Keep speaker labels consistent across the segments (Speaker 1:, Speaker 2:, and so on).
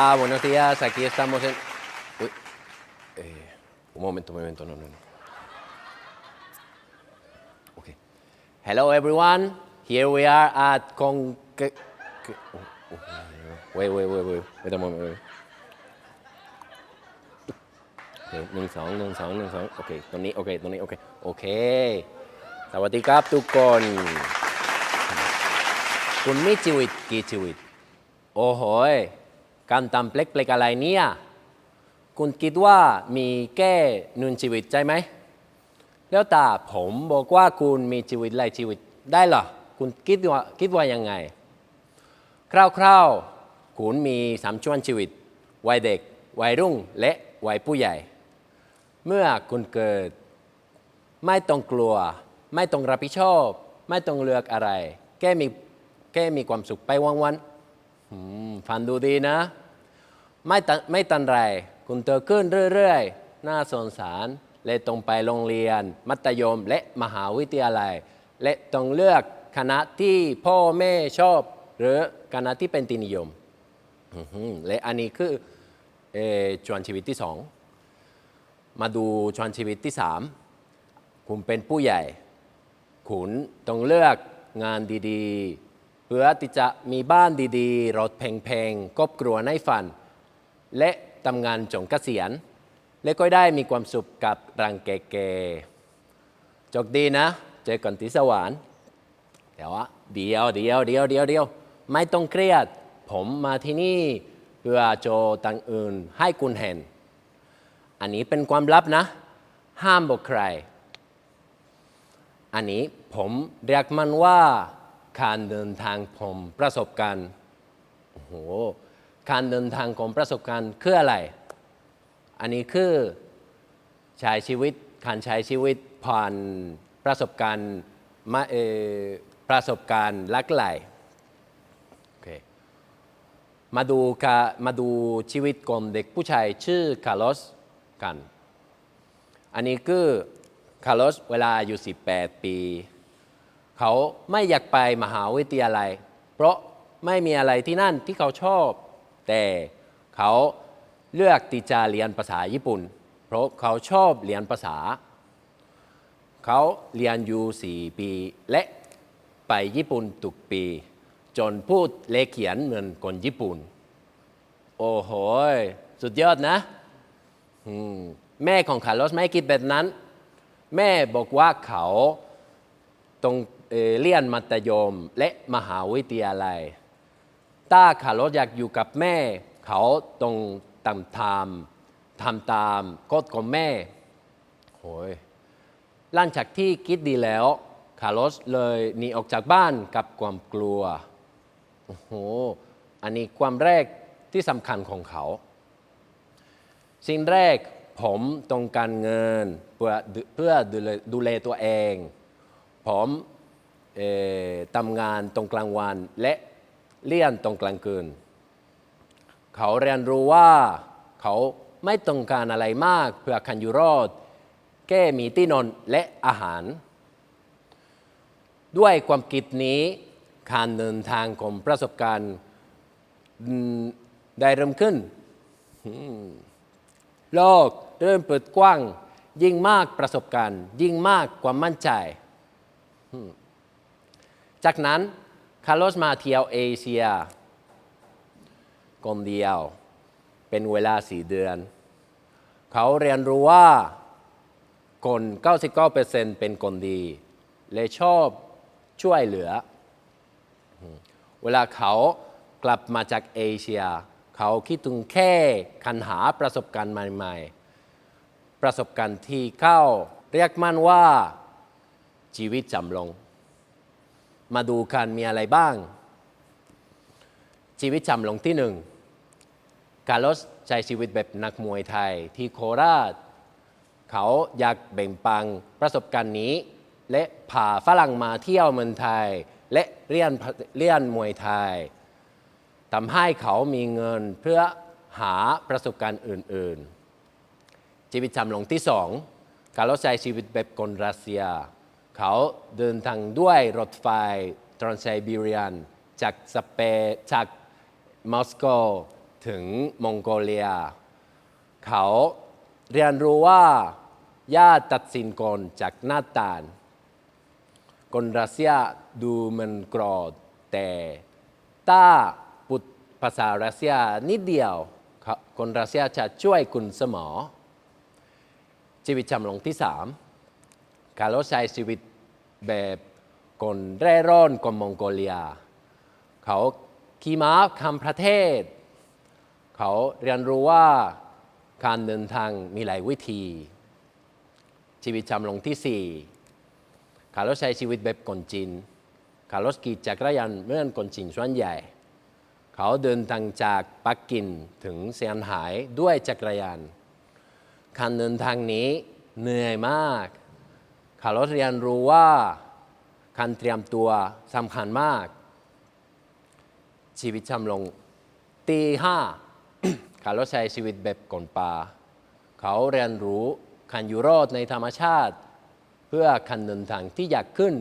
Speaker 1: Hola, buenos días. Aquí estamos en. Uy. Eh, un momento, un momento, no, no, no. Okay. Hello, everyone. Here we are at Con. que- que- oh, oh, Wait, wait, wait, wait. Wait a moment. Wait. โอเคหนึ่งสองหนึ่งสองหนึ่งสองโอเคตรงนี้โอเคตรงนี้โอเคโอเคสวัสดีครับทุกคนคุณมีชีวิตกี่ชีวิต โอ้โหย การทำเปล็กๆอะไรเนี่ย คุณคิดว่ามีแค่หนึ่งชีวิตใช่ไหม แล้วแต่ผมบอกว่าคุณมีชีวิตหลายชีวิตได้เหรอ คุณคิดว่าคิดว่ายังไง คร่าวๆ คุณมีสามช่วงชีวิต วัยเด็ก วัยรุ่ง และวัยผู้ใหญ่ เมื่อคุณเกิด ไม่ต้องกลัว ไม่ต้องรับผิดชอบ ไม่ต้องเลือกอะไร แค่มีแค่มีความสุขไปวันๆ ฟังดูดีนะ ไม่ตันไม่ตันไร คุณเติบขึ้นเรื่อยๆน่าสงสารและต้องไปโรงเรียน มัธยมและมหาวิทยาลัย และต้องเลือกคณะที่พ่อแม่ชอบ หรือคณะที่เป็นที่นิยมและอันนี้คือเอ่อชวนชีวิตที่สองมาดูชวนชีวิตที่สามคุณเป็นผู้ใหญ่ คุณต้องเลือกงานดีๆ เพื่อที่จะมีบ้านดีๆ รถแพงๆครอบครัวในฝัน และทำงานจนเกษียณ และก็ได้มีความสุขกับรังแก่ๆโชคดีนะ เจอกันที่สวรรค์แต่ว่าเดียวเดียวเดียวเดียวเดียวไม่ต้องเครียด ผมมาที่นี่เพื่อโชว์ตังอื่นให้คุณเห็น อันนี้เป็นความลับนะ ห้ามบอกใคร อันนี้ผมเรียกมันว่า การเดินทางผมประสบการณ์โอ้โหการเดินทางของประสบการณ์คืออะไร อันนี้คือใช้ชีวิตการใช้ชีวิตผ่านประสบการณ์มาเออประสบการณ์ลากไหลโอเคมาดูกามาดูชีวิตของเด็กผู้ชายชื่อคาร์ลอสกัน อันนี้คือคาร์ลอสเวลาอายุ18 ปี เขาไม่อยากไปมหาวิทยาลัย เพราะไม่มีอะไรที่นั่นที่เขาชอบ แต่เขาเลือกที่จะเรียนภาษาญี่ปุ่น เพราะเขาชอบเรียนภาษา เขาเรียนอยู่4ปี และไปญี่ปุ่นทุกปี จนพูดเลขเขียนเหมือนคนญี่ปุ่น โอ้โห สุดยอดนะมแม่ของคาร์ลอสไม่คิดแบบนั้น แม่บอกว่าเขาต้อง เรียนมัธยมและมหาวิทยาลัย ถ้าคาร์ลอสอยากอยู่กับแม่ เขาต้องทำตามทำตามกฎของแม่โอ้ยหลังจากที่คิดดีแล้ว คาร์ลอสเลยหนีออกจากบ้านกับความกลัว โอ้โห อันนี้ความแรกที่สำคัญของเขา สิ่งแรกผมต้องการเงินเพื่อเพื่อดูแลตัวเอง ผม ทำงานตรงกลางวันและเรียนตรงกลางคืน เขาเรียนรู้ว่าเขาไม่ต้องการอะไรมากเพื่อคันอยู่รอดแค่มีที่นอนและอาหาร ด้วยความคิดนี้การเดินทางของประสบการณ์ได้เริ่มขึ้น โลกเริ่มเปิดกว้าง ยิ่งมากประสบการณ์ ยิ่งมากความมั่นใจ จากนั้นคาร์ลอสมาเที่ยวเอเชียคนเดียว เป็นเวลาสี่เดือน เขาเรียนรู้ว่าคน 99%เป็นคนดี และชอบช่วยเหลือ เวลาเขากลับมาจากเอเชีย เขาคิดถึงแค่คันหาประสบการณ์ใหม่ๆ ประสบการณ์ที่เข้าเรียกมันว่าชีวิตจำลอง มาดูกันมีอะไรบ้าง ชีวิตจำลองที่หนึ่งคาร์ลสใช้ชีวิตแบบนักมวยไทยที่โคราช เขาอยากแบ่งปันประสบการณ์นี้ และพาฝรั่งมาเที่ยวเมืองไทย และเรียนเรียนมวยไทยทำให้เขามีเงินเพื่อหาประสบการณ์อื่น ๆ ชีวิตจำลองที่สองการรถใช้ชีวิตแบบคนรัสเซีย เขาเดินทางด้วยรถไฟทรานไซบีเรียน จากสเปจากมอสโกถึงมองโกเลีย เขาเรียนรู้ว่าญาตัดสินคนจากหน้าตาลคนรัสเซียดูเหมันโกรธแต่ถ้าพูดภาษารัสเซียนิดเดียว คนรัสเซียจะช่วยคุณเสมอชีวิตจำลองที่สามคาร์ลใช้ชีวิต แบบคนเร่ร่อนของมองโกเลีย เขาขี่ม้าคำประเทศ เขาเรียนรู้ว่าการเดินทางมีหลายวิธี ชีวิตจำลองที่สี่คาร์ลสใช้ชีวิตแบบคนจีน คาร์ลสขี่จักรยานเมื่อนคนจีนส่วนใหญ่ เขาเดินทางจากปักกิ่งถึงเซียนไฮ้ด้วยจักรยานการเดินทางนี้เหนื่อยมาก คาร์ลสเรียนรู้ว่าการเตรียมตัวสำคัญมาก ชีวิตจำลงตีห้าคาร์ลสใช้ชีวิตแบบก่อนป่า เขาเรียนรู้การอยู่รอดในธรรมชาติ เพื่อการเดินทางที่อยากขึ้น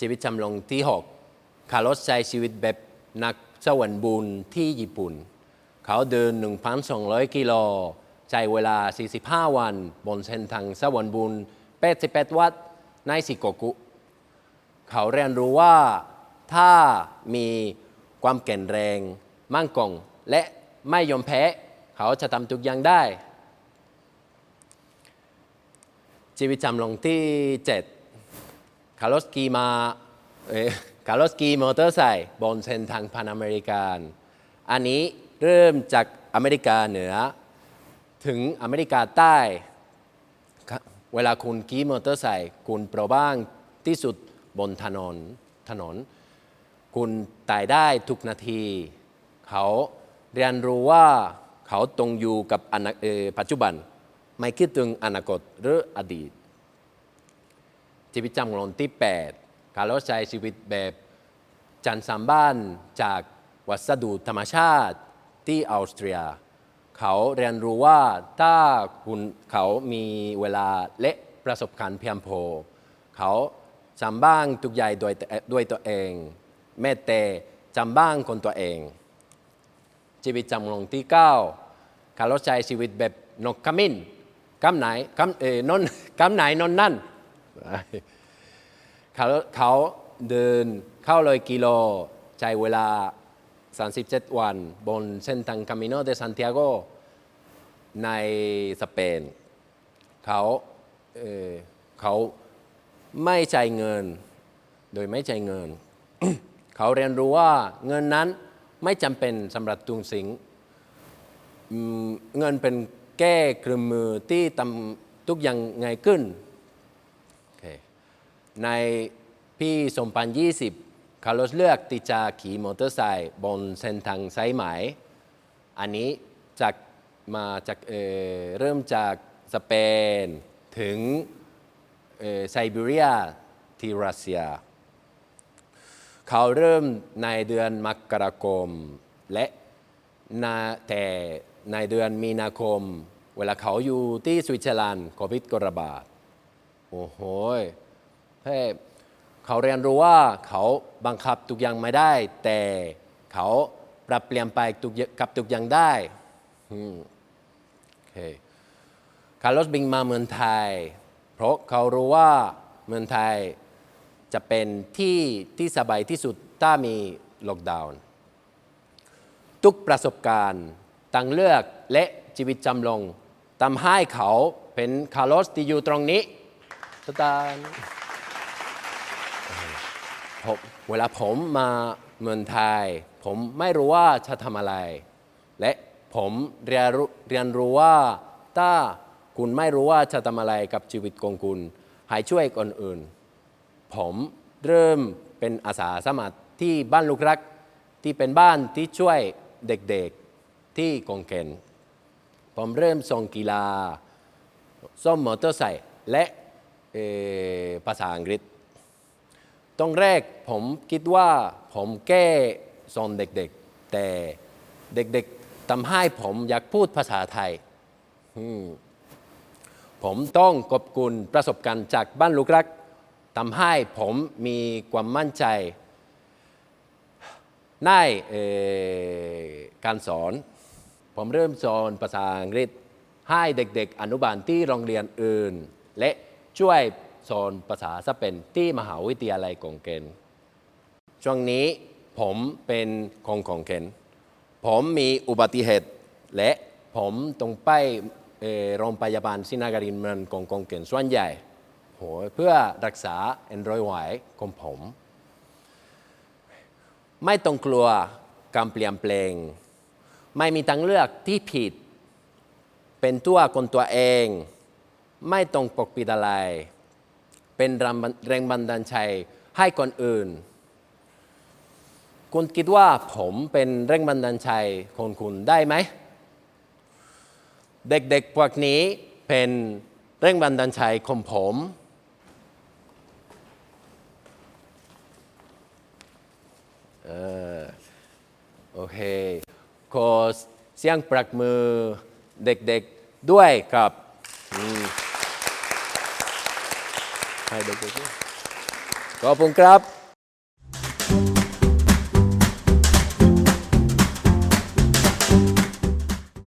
Speaker 1: ชีวิตจำลองที่6คาร์ลสใช้ชีวิตแบบนักสวรรค์บุญที่ญี่ปุ่น เขาเดิน 1,200 กิโล ใช้เวลา 45 วัน บนเส้นทางสวรรค์บุญ 88 วัดในสิโกกุ เขาเรียนรู้ว่าถ้ามีความแข็งแรง มั่นคงและไม่ยอมแพ้ เขาจะทำทุกอย่างได้ ชีวิตจำลองที่ 7 คาร์ลสกีมาคาร์ลสกีมอเตอร์ไซค์บนเส้นทางพานอเมริกัน อันนี้เริ่มจากอเมริกาเหนือ ถึงอเมริกาใต้ เวลาคุณขี่มอเตอร์ไซค์คุณเปราะบ้างที่สุดบนถนนถนน คุณตายได้ทุกนาที เขาเรียนรู้ว่าเขาต้องอยู่กับอนาเอ่อปัจจุบัน ไม่คิดถึงอนาคตหรืออดีตชีวิตจำลองที่ 8 การลดใช้ชีวิตแบบจันทร์สามบ้านจากวัสดุธรรมชาติที่ออสเตรีย เขาเรียนรู้ว่าถ้าคุณเขามีเวลาและประสบการณ์เพียงพอเขาจำบ้างทุกอย่างด้วยด้วยตัวเองแม้แต่จำบ้างคนตัวเอง ชีวิตจำลองที่9การลดใช้ชีวิตแบบนกขมิ้นกำไหนกำเอ่นนกำไหนนอนนั่นเขาเขาเดินเข้าเลยกิโลใช้เวลา 37 วันบนเส้นทางคามิโนเดซันติอาโกในสเปนเขาเเขาไม่ใช้เงิน โดยไม่ใช้เงิน เขาเรียนรู้ว่าเงินนั้นไม่จำเป็นสำหรับทุงสิงเงินเป็นแก้เครื่องมือที่ทำทุกอย่างง่ายขึ้นโอเคในปี2020 คาร์ลสเลือกที่จะขี่มอเตอร์ไซค์บนเส้นทางสายไหม อันนี้จากมาจากเเริ่มจากสเปนถึงไซบีเรียที่รัสเซีย เขาเริ่มในเดือนมกราคม และนาแต่ในเดือนมีนาคม เวลาเขาอยู่ที่สวิตเซอร์แลนด์โควิดก็ระบาด โอ้โหเฮ้ เขาเรียนรู้ว่าเขาบังคับทุกอย่างไม่ได้ แต่เขาปรับเปลี่ยนไปทุกกับทุกอย่างได้โอเคคาร์ลอสบิงมาเมืองไทย เพราะเขารู้ว่าเมืองไทยจะเป็นที่ที่สบายที่สุดถ้ามีล็อกดาวน์ทุกประสบการณ์ตั้งเลือกและชีวิตจำลองทำให้เขาเป็นคาร์ลอสที่อยู่ตรงนี้สตาร์ ผมเวลาผมมาเมืองไทย ผมไม่รู้ว่าจะทำอะไร และผมเรียนรู้เรียนรู้ว่าถ้าคุณไม่รู้ว่าจะทำอะไรกับชีวิตของคุณให้ช่วยคนอื่น ผมเริ่มเป็นอาสาสมัครที่บ้านลูกรัก ที่เป็นบ้านที่ช่วยเด็กๆที่กองเกนผมเริ่มส่งกีฬาซ่อมมอเตอร์ไซค์และภาษาอังกฤษ ตรงแรกผมคิดว่าผมแก้สอนเด็กๆ แต่เด็กๆทำให้ผมอยากพูดภาษาไทย ผมต้องขอบคุณประสบการณ์จากบ้านลูกรักทำให้ผมมีความมั่นใจในการสอน ผมเริ่มสอนภาษาอังกฤษให้เด็กๆ อนุบาลที่โรงเรียนอื่น และช่วย สอนภาษาสเปนที่มหาวิทยาลัยกงเกนช่วงนี้ผมเป็นคนของเกนผมมีอุบัติเหตุ และผมต้องไปโรงพยาบาลซินาการินมืองกงกงเกนส่วนใหญ่โหเพื่อรักษาเอ็นรอยไหวของผม ไม่ต้องกลัวการเปลี่ยนแปลง ไม่มีทางเลือกที่ผิด เป็นตัวคนตัวเอง ไม่ต้องปกปิดอะไร เป็นแรงบันแรงบันดาลใจให้คนอื่น คุณคิดว่าผมเป็นแรงบันดาลใจของคุณได้ไหม เด็กๆพวกนี้เป็นแรงบันดาลใจของผมออ โอเคขอเสียงปรบมือเด็กๆด้วยครับอืมให้เด็กๆด้วย ขอบคุณครับ